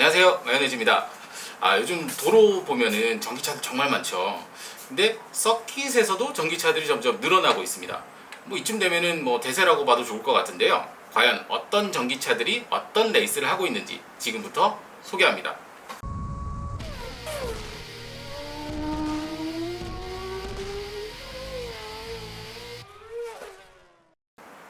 안녕하세요. 마요네즈입니다. 아 요즘 도로 보면은 전기차들 정말 많죠. 근데 서킷에서도 전기차들이 점점 늘어나고 있습니다. 뭐 이쯤 되면은 뭐 대세라고 봐도 좋을 것 같은데요. 과연 어떤 전기차들이 어떤 레이스를 하고 있는지 지금부터 소개합니다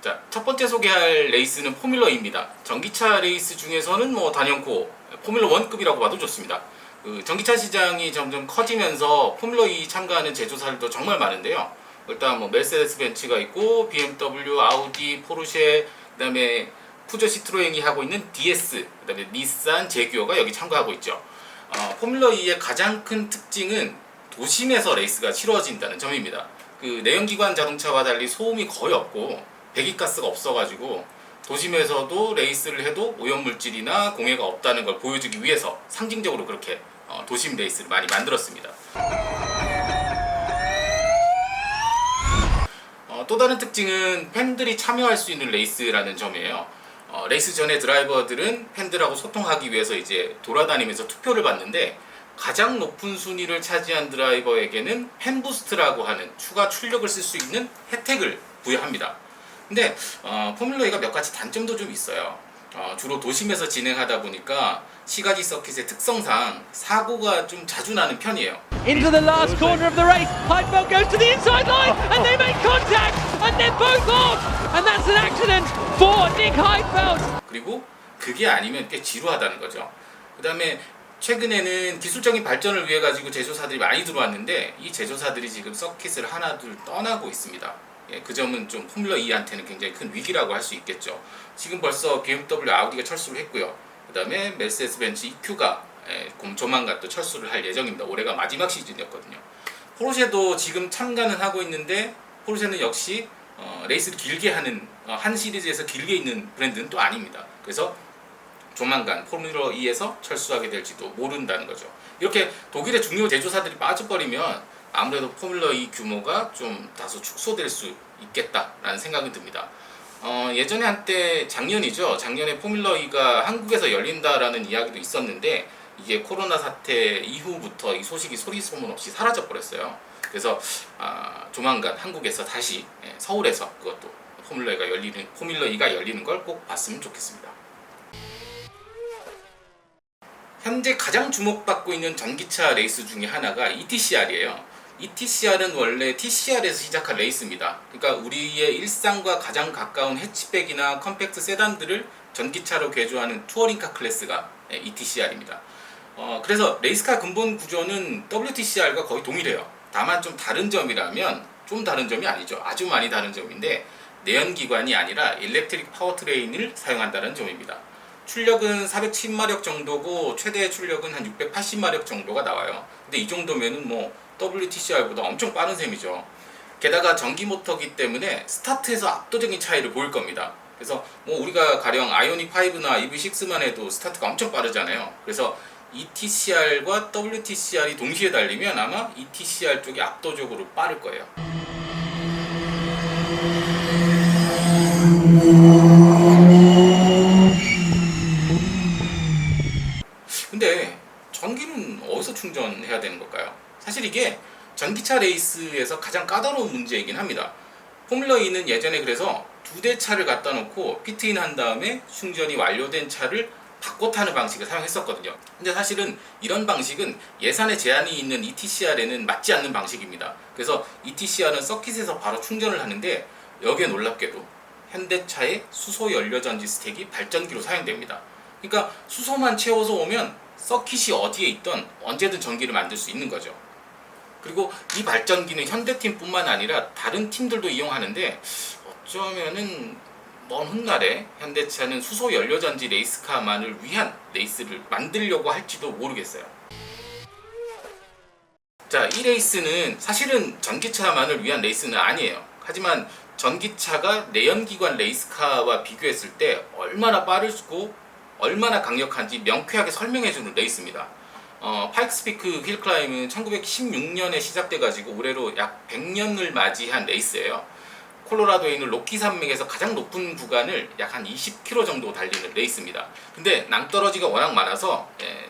자, 첫 번째 소개할 레이스는 포뮬러2입니다. 전기차 레이스 중에서는 뭐 단연코 포뮬러 1급이라고 봐도 좋습니다. 그 전기차 시장이 점점 커지면서 포뮬러2 참가하는 제조사들도 정말 많은데요. 일단 뭐 메르세데스 벤츠가 있고 BMW, 아우디, 포르쉐, 그다음에 푸조 시트로행이 하고 있는 DS, 그다음에 닛산, 제규어가 여기 참가하고 있죠. 어, 포뮬러2의 가장 큰 특징은 도심에서 레이스가 치러진다는 점입니다. 그 내연기관 자동차와 달리 소음이 거의 없고 배기가스가 없어가지고 도심에서도 레이스를 해도 오염물질이나 공해가 없다는 걸 보여주기 위해서 상징적으로 그렇게 어, 도심 레이스를 많이 만들었습니다. 어, 또 다른 특징은 팬들이 참여할 수 있는 레이스라는 점이에요. 어, 레이스 전에 드라이버들은 팬들하고 소통하기 위해서 이제 돌아다니면서 투표를 받는데 가장 높은 순위를 차지한 드라이버에게는 팬 부스트라고 하는 추가 출력을 쓸 수 있는 혜택을 부여합니다. 근데 어, 포뮬러 2가 몇 가지 단점도 좀 있어요. 어, 주로 도심에서 진행하다 보니까 시가지 서킷의 특성상 사고가 좀 자주 나는 편이에요. into the last corner of the race. Heidfeld goes to the inside line and they make contact and they're both off. And that's an accident for Nick Heidfeld. 그리고 그게 아니면 꽤 지루하다는 거죠. 그 다음에 최근에는 기술적인 발전을 위해 가지고 제조사들이 많이 들어왔는데 이 제조사들이 지금 서킷을 하나 둘 떠나고 있습니다. 예, 그 점은 좀 포뮬러 2한테는 굉장히 큰 위기라고 할 수 있겠죠. 지금 벌써 BMW, 아우디가 철수를 했고요. 그 다음에 메르세데스 벤츠 EQ가 예, 곧 조만간 또 철수를 할 예정입니다. 올해가 마지막 시즌이었거든요. 포르쉐도 지금 참가는 하고 있는데 포르쉐는 역시 어, 레이스를 길게 하는 어, 한 시리즈에서 길게 있는 브랜드는 또 아닙니다. 그래서 조만간 포뮬러 2에서 철수하게 될지도 모른다는 거죠. 이렇게 독일의 중요 제조사들이 빠져버리면 아무래도 포뮬러 2 규모가 좀 다소 축소될 수 있겠다라는 생각이 듭니다. 어, 예전에 한때 작년이죠. 작년에 포뮬러 2가 한국에서 열린다라는 이야기도 있었는데 이게 코로나 사태 이후부터 이 소식이 소리 소문 없이 사라져 버렸어요. 그래서 아, 조만간 한국에서 다시 예, 서울에서 그것도 포뮬러 2가 열리는 포뮬러 2가 열리는 걸 꼭 봤으면 좋겠습니다. 현재 가장 주목받고 있는 전기차 레이스 중에 하나가 ETCR이에요. ETCR은 원래 TCR에서 시작한 레이스입니다. 그러니까 우리의 일상과 가장 가까운 해치백이나 컴팩트 세단들을 전기차로 개조하는 투어링카 클래스가 ETCR입니다. 어, 그래서 레이스카 근본 구조는 WTCR과 거의 동일해요. 다만 좀 다른 점이라면 좀 다른 점이 아니죠. 아주 많이 다른 점인데 내연기관이 아니라 일렉트릭 파워트레인을 사용한다는 점입니다. 출력은 410마력 정도고 최대 출력은 한 680마력 정도가 나와요. 근데 이 정도면은 뭐 WTCR보다 엄청 빠른 셈이죠. 게다가 전기 모터기 때문에 스타트에서 압도적인 차이를 보일 겁니다. 그래서 뭐 우리가 가령 아이오닉 5나 EV6만 해도 스타트가 엄청 빠르잖아요. 그래서 ETCR과 WTCR이 동시에 달리면 아마 ETCR 쪽이 압도적으로 빠를 거예요. 근데 전기는 어디서 충전해야 되는 걸까요? 사실 이게 전기차 레이스에서 가장 까다로운 문제이긴 합니다. 포뮬러 2는 예전에 그래서 두 대 차를 갖다 놓고 피트인 한 다음에 충전이 완료된 차를 바꿔 타는 방식을 사용했었거든요. 근데 사실은 이런 방식은 예산에 제한이 있는 ETCR에는 맞지 않는 방식입니다. 그래서 ETCR은 서킷에서 바로 충전을 하는데 여기에 놀랍게도 현대차의 수소 연료 전지 스택이 발전기로 사용됩니다. 그러니까 수소만 채워서 오면 서킷이 어디에 있던 언제든 전기를 만들 수 있는 거죠. 그리고 이 발전기는 현대팀뿐만 아니라 다른 팀들도 이용하는데 어쩌면은 먼 훗날에 현대차는 수소 연료전지 레이스카만을 위한 레이스를 만들려고 할지도 모르겠어요. 자, 이 레이스는 사실은 전기차만을 위한 레이스는 아니에요. 하지만 전기차가 내연기관 레이스카와 비교했을 때 얼마나 빠르고 얼마나 강력한지 명쾌하게 설명해 주는 레이스입니다. 어, 파이크스피크 힐클라임은 1916년에 시작돼가지고 올해로 약 100년을 맞이한 레이스예요. 콜로라도에 있는 로키 산맥에서 가장 높은 구간을 약 한 20km 정도 달리는 레이스입니다. 근데 낭떠러지가 워낙 많아서 예,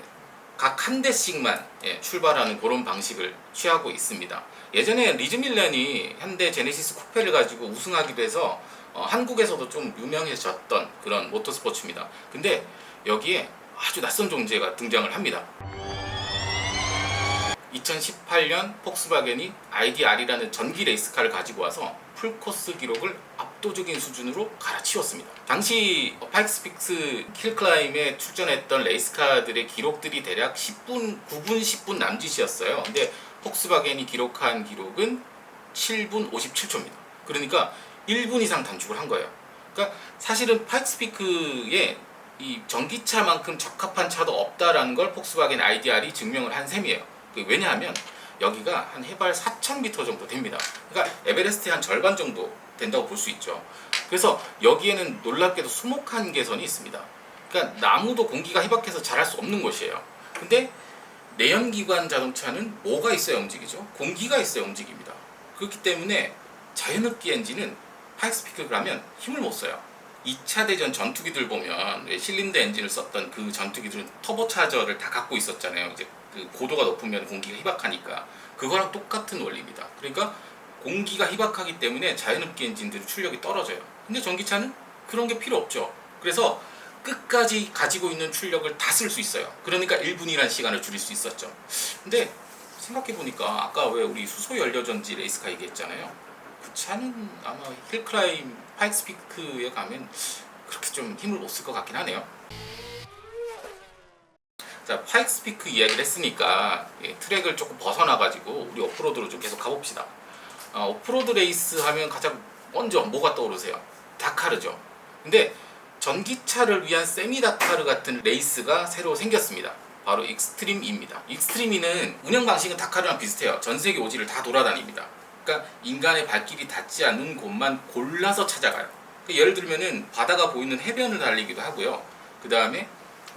각한 대씩만 예, 출발하는 그런 방식을 취하고 있습니다. 예전에 리즈 밀란이 현대 제네시스 쿠페를 가지고 우승하기도 해서 어, 한국에서도 좀 유명해졌던 그런 모터스포츠입니다. 근데 여기에 아주 낯선 존재가 등장을 합니다. 2018년 폭스바겐이 IDR이라는 전기 레이스카를 가지고 와서 풀코스 기록을 압도적인 수준으로 갈아치웠습니다. 당시 파이크스픽스 킬클라임에 출전했던 레이스카들의 기록들이 대략 10분, 9분, 10분 남짓이었어요. 근데 폭스바겐이 기록한 기록은 7분 57초입니다. 그러니까 1분 이상 단축을 한 거예요. 그러니까 사실은 파이크스피크에 이 전기차만큼 적합한 차도 없다라는 걸 폭스바겐 IDR이 증명을 한 셈이에요. 그 왜냐하면 여기가 한 해발 4,000m 정도 됩니다. 그러니까 에베레스트의 한 절반 정도 된다고 볼 수 있죠. 그래서 여기에는 놀랍게도 수목한 개선이 있습니다. 그러니까 나무도 공기가 희박해서 자랄 수 없는 곳이에요. 근데 내연기관 자동차는 뭐가 있어야 움직이죠? 공기가 있어야 움직입니다. 그렇기 때문에 자연흡기 엔진은 하이스피크를 하면 힘을 못 써요. 2차 대전 전투기들 보면 왜 실린더 엔진을 썼던 그 전투기들은 터보차저를 다 갖고 있었잖아요. 이제 그 고도가 높으면 공기가 희박하니까 그거랑 똑같은 원리입니다. 그러니까 공기가 희박하기 때문에 자연흡기 엔진들의 출력이 떨어져요. 근데 전기차는 그런 게 필요 없죠. 그래서 끝까지 가지고 있는 출력을 다 쓸 수 있어요. 그러니까 1분이라는 시간을 줄일 수 있었죠. 근데 생각해 보니까 아까 왜 우리 수소 연료 전지 레이스카 얘기했잖아요. 그 차는 아마 힐클라임 파이크스피크에 가면 그렇게 좀 힘을 못 쓸 것 같긴 하네요. 자, 파이크스피크 이야기를 했으니까 예, 트랙을 조금 벗어나가지고 우리 오프로드로 좀 계속 가봅시다. 어, 오프로드 레이스 하면 가장 먼저 뭐가 떠오르세요? 다카르죠. 근데 전기차를 위한 세미 다카르 같은 레이스가 새로 생겼습니다. 바로 익스트림입니다. 익스트림이는 운영 방식은 다카르랑 비슷해요. 전 세계 오지를 다 돌아다닙니다. 그러니까 인간의 발길이 닿지 않는 곳만 골라서 찾아가요. 그러니까 예를 들면은 바다가 보이는 해변을 달리기도 하고요. 그 다음에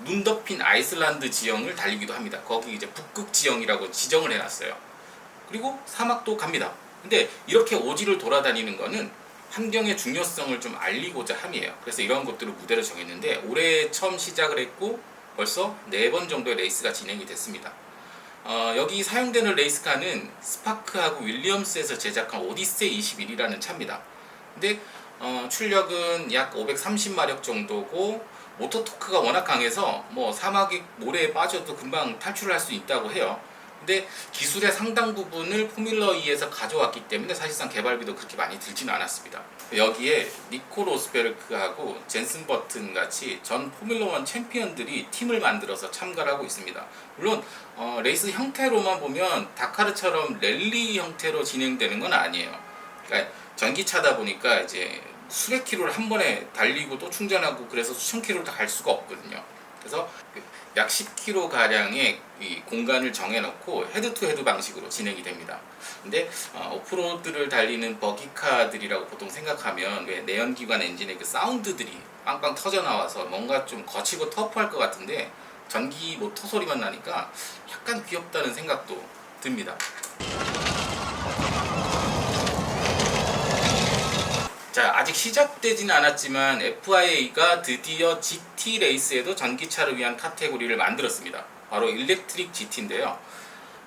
눈 덮인 아이슬란드 지형을 달리기도 합니다. 거기 이제 북극 지형이라고 지정을 해놨어요. 그리고 사막도 갑니다. 근데 이렇게 오지를 돌아다니는 거는 환경의 중요성을 좀 알리고자 함이에요. 그래서 이런 것들을 무대로 정했는데 올해 처음 시작을 했고 벌써 네 번 정도의 레이스가 진행이 됐습니다. 어, 여기 사용되는 레이스카는 스파크하고 윌리엄스에서 제작한 오디세이 21이라는 차입니다. 근데 어, 출력은 약 530마력 정도고 모터 토크가 워낙 강해서 뭐 사막이 모래에 빠져도 금방 탈출을 할수 있다고 해요. 근데 기술의 상당 부분을 포뮬러 2에서 가져왔기 때문에 사실상 개발비도 그렇게 많이 들지는 않았습니다. 여기에 니코 로스베르크하고 젠슨 버튼 같이 전 포뮬러 1 챔피언들이 팀을 만들어서 참가를 하고 있습니다. 물론 어, 레이스 형태로만 보면 다카르처럼 랠리 형태로 진행되는 건 아니에요. 그러니까 전기차다 보니까 이제 수백 킬로를 한 번에 달리고 또 충전하고 그래서 수천 킬로를 다 갈 수가 없거든요. 그래서 약 10km 가량의 이 공간을 정해놓고 헤드 투 헤드 방식으로 진행이 됩니다. 근데 어, 오프로드를 달리는 버기카들이라고 보통 생각하면 왜 내연기관 엔진의 그 사운드들이 빵빵 터져 나와서 뭔가 좀 거치고 터프할 것 같은데 전기 모터 소리만 나니까 약간 귀엽다는 생각도 듭니다. 자, 아직 시작되지는 않았지만 FIA가 드디어 GT 레이스에도 전기차를 위한 카테고리를 만들었습니다. 바로 일렉트릭 GT인데요.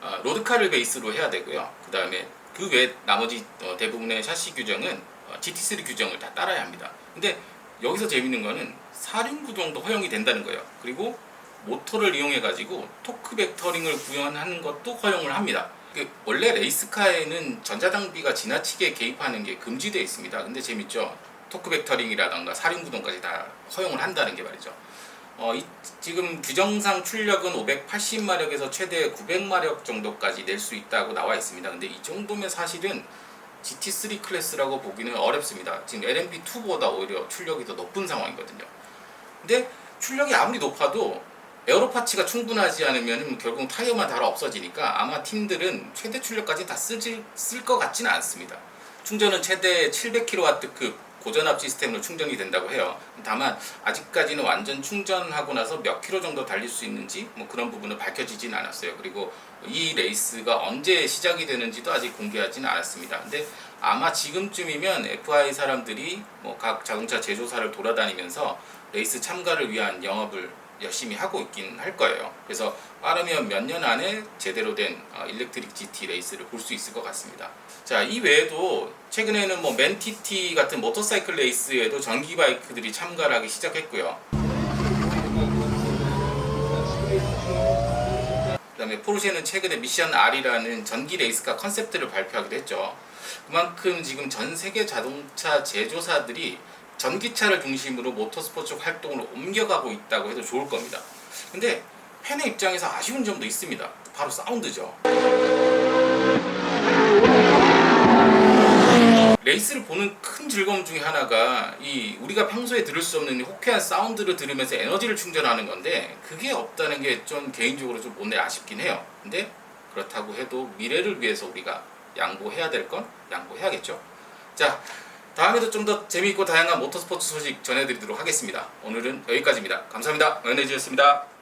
어, 로드카를 베이스로 해야 되고요. 그 다음에 그 외 나머지 어, 대부분의 샤시 규정은 어, GT3 규정을 다 따라야 합니다. 근데 여기서 재밌는 거는 사륜 구동도 허용이 된다는 거예요. 그리고 모터를 이용해 가지고 토크 벡터링을 구현하는 것도 허용을 합니다. 그 원래 레이스카에는 전자장비가 지나치게 개입하는 게 금지되어 있습니다. 근데 재밌죠? 토크 벡터링이라던가 사륜 구동까지 다 허용을 한다는 게 말이죠. 어, 이, 지금 규정상 출력은 580마력에서 최대 900마력 정도까지 낼 수 있다고 나와 있습니다. 근데 이 정도면 사실은 GT3 클래스라고 보기는 어렵습니다. 지금 LMP2보다 오히려 출력이 더 높은 상황이거든요. 근데 출력이 아무리 높아도 에어로파츠가 충분하지 않으면 결국 타이어만 달아 없어지니까 아마 팀들은 최대 출력까지 다 쓰지 쓸 것 같지는 않습니다. 충전은 최대 700kW급 고전압 시스템으로 충전이 된다고 해요. 다만 아직까지는 완전 충전하고 나서 몇 킬로 정도 달릴 수 있는지 뭐 그런 부분은 밝혀지진 않았어요. 그리고 이 레이스가 언제 시작이 되는지도 아직 공개하지는 않았습니다. 근데 아마 지금쯤이면 FI 사람들이 뭐 각 자동차 제조사를 돌아다니면서 레이스 참가를 위한 영업을 열심히 하고 있긴 할 거예요. 그래서 빠르면 몇 년 안에 제대로 된 어, 일렉트릭 GT 레이스를 볼 수 있을 것 같습니다. 자, 이 외에도 최근에는 뭐 맨티티 같은 모터사이클 레이스에도 전기 바이크들이 참가를 하기 시작했고요. 그 다음에 포르쉐는 최근에 미션 R이라는 전기 레이스카 컨셉트를 발표하기도 했죠. 그만큼 지금 전 세계 자동차 제조사들이 전기차를 중심으로 모터스포츠 활동을 옮겨가고 있다고 해도 좋을 겁니다. 근데 팬의 입장에서 아쉬운 점도 있습니다. 바로 사운드죠. 레이스를 보는 큰 즐거움 중에 하나가 이 우리가 평소에 들을 수 없는 호쾌한 사운드를 들으면서 에너지를 충전하는 건데 그게 없다는 게 좀 개인적으로 좀 못내 아쉽긴 해요. 근데 그렇다고 해도 미래를 위해서 우리가 양보해야 될 건 양보해야겠죠. 자, 다음에도 좀 더 재미있고 다양한 모터스포츠 소식 전해드리도록 하겠습니다. 오늘은 여기까지입니다. 감사합니다. 연해주였습니다.